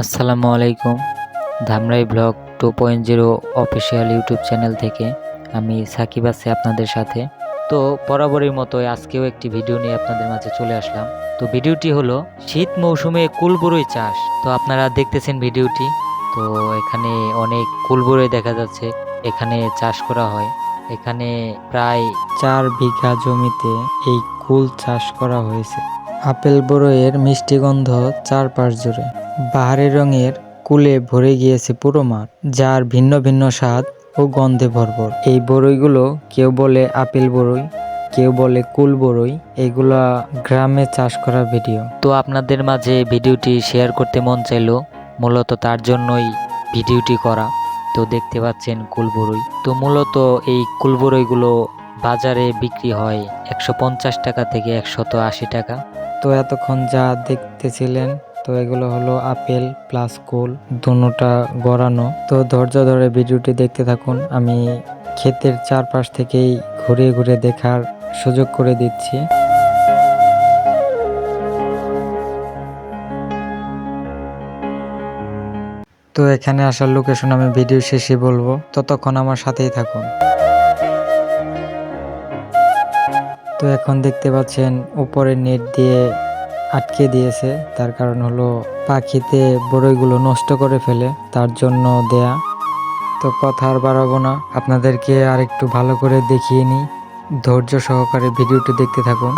আসসালামু আলাইকুম। Dhamrai blog two point zero official YouTube channel থেকে আমি সাকিব আছি আপনাদের সাথে। তো বরাবরের মতোই আজকেও একটি ভিডিও নিয়ে আপনাদের মাঝে চলে আসলাম। তো ভিডিওটি হলো, শীত মৌসুমে কুলবরই চাষ। তো আপনারা দেখতেছেন ভিডিওটি। তো এখানে অনেক কুলবরই দেখা যাচ্ছে, এখানে চাষ করা হয়। এখানে প্রায় চার বিঘা জমিতে এই কুল চাষ করা হয়েছে। আপেল বড়ইয়ের মিষ্টি গন্ধ চারপাশ জুড়ে। বাহারি রঙের কুলে ভরে গিয়েছে পুরো মাঠ, যার ভিন্ন ভিন্ন স্বাদ ও গন্ধে ভরপুর। এই বড়ইগুলো কেউ বলে আপেল বড়ই, কেউ বলে কুল বড়ই, এগুলা গ্রামে চাষ করা ভিডিও। তো আপনাদের মাঝে ভিডিওটি শেয়ার করতে মন চাইলো, মূলত তার জন্যই ভিডিওটি করা। তো দেখতে পাচ্ছেন কুলবরই। তো মূলত এই কুলবরইগুলো বাজারে বিক্রি হয় একশো পঞ্চাশ টাকা থেকে একশত আশি টাকা। তো এতক্ষণ যা দেখতেছিলেন, তো এগুলো হলো আপেল প্লাস কুল, দুটা গড়ানো। তো ধৈর্য ধরে ভিডিওটি দেখতে থাকুন, আমি ক্ষেতের চারপাশ থেকেই ঘুরে ঘুরে দেখার সুযোগ করে দিচ্ছি। তো এখানে আসার লোকেশন আমি ভিডিও শেষে বলব। ততক্ষণ আমার সাথেই থাকুন। তো এখন দেখতে পাচ্ছেন, উপরে নেট দিয়ে আটকে দিয়েছে। তার কারণ হলো পাখিতে বড়ইগুলো নষ্ট করে ফেলে, তার জন্য দেয়া। তো কথা আর বাড়াবো না। আপনাদেরকে আর একটু ভালো করে দেখিয়ে নিই। ধৈর্য সহকারে ভিডিওটি দেখতে থাকুন।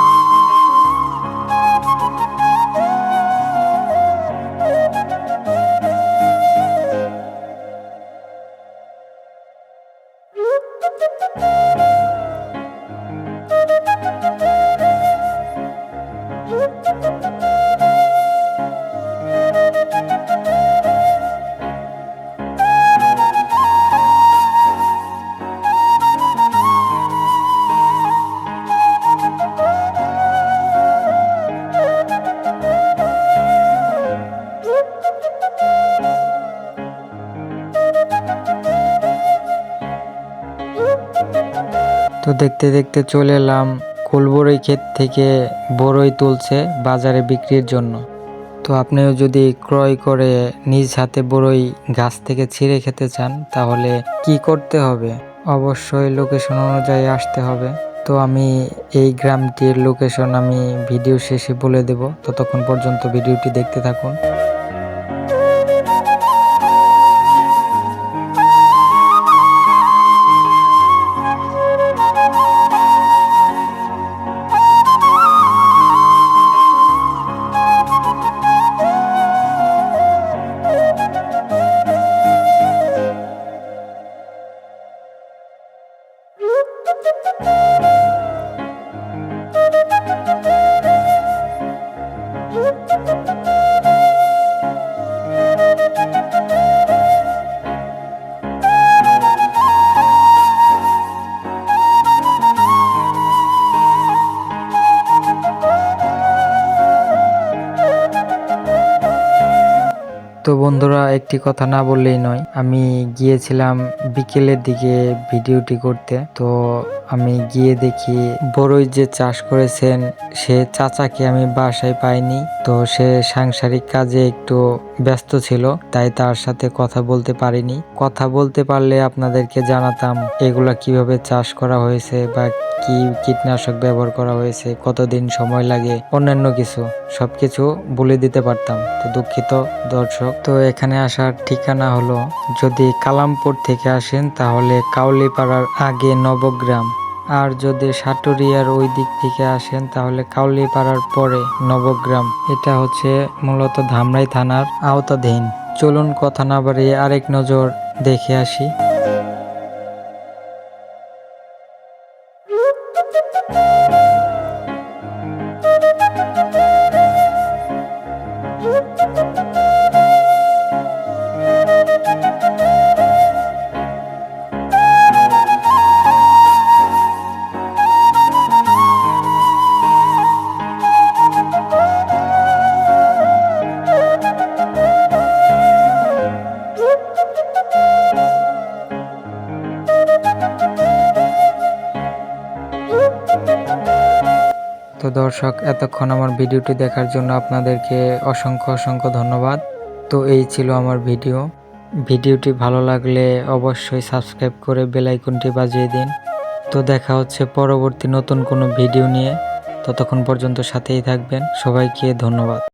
তো দেখতে দেখতে চলে এলাম কুলবরই ক্ষেত থেকে বড়ই তুলছে বাজারে বিক্রির জন্য। তো আপনিও যদি ক্রয় করে নিজ হাতে বড়ই গাছ থেকে ছিঁড়ে খেতে চান, তাহলে কি করতে হবে? অবশ্যই লোকেশন অনুযায়ী আসতে হবে। তো আমি এই গ্রামটির লোকেশন আমি ভিডিও শেষে বলে দেব। ততক্ষণ পর্যন্ত ভিডিওটি দেখতে থাকুন। তো বন্ধুরা, একটি কথা না বললেই নয়। আমি গিয়েছিলাম বিকেলের দিকে ভিডিওটি করতে। তো আমি গিয়ে দেখি বড়ই যে চাষ করেছেন, সে চাচাকে আমি বাসায় পাইনি। তো সে সাংসারিক কাজে একটু ব্যস্ত ছিল, তাই তার সাথে কথা বলতে পারিনি। কথা বলতে পারলে আপনাদেরকে জানাতাম, এগুলা কীভাবে চাষ করা হয়েছে বা কি কীটনাশক ব্যবহার করা হয়েছে, কতদিন সময় লাগে, অন্যান্য কিছু। সবকিছু বলে দিতে পারতাম। তো দুঃখিত দর্শক। তো এখানে আসার ঠিকানা হলো, যদি কালামপুর থেকে আসেন তাহলে কাউলিপাড়ার আগে নবগ্রাম। আর যদি সাটুরিয়ার ওই দিক থেকে আসেন তাহলে কাউলিপাড়ার পরে নবগ্রাম। এটা হচ্ছে মূলত ধামরাই থানার আওতাধীন। চলুন কথা না বাড়িয়ে আরেক নজর দেখে আসি। তো দর্শক, এতক্ষণ আমার ভিডিওটি দেখার জন্য আপনাদেরকে অসংখ্য অসংখ্য ধন্যবাদ। তো এই ছিল আমার ভিডিও। ভিডিওটি ভালো লাগলে অবশ্যই সাবস্ক্রাইব করে বেলাইকনটি বাজিয়ে দিন। তো দেখা হচ্ছে পরবর্তী নতুন কোনো ভিডিও নিয়ে। ততক্ষণ পর্যন্ত সাথেই থাকবেন। সবাইকে ধন্যবাদ।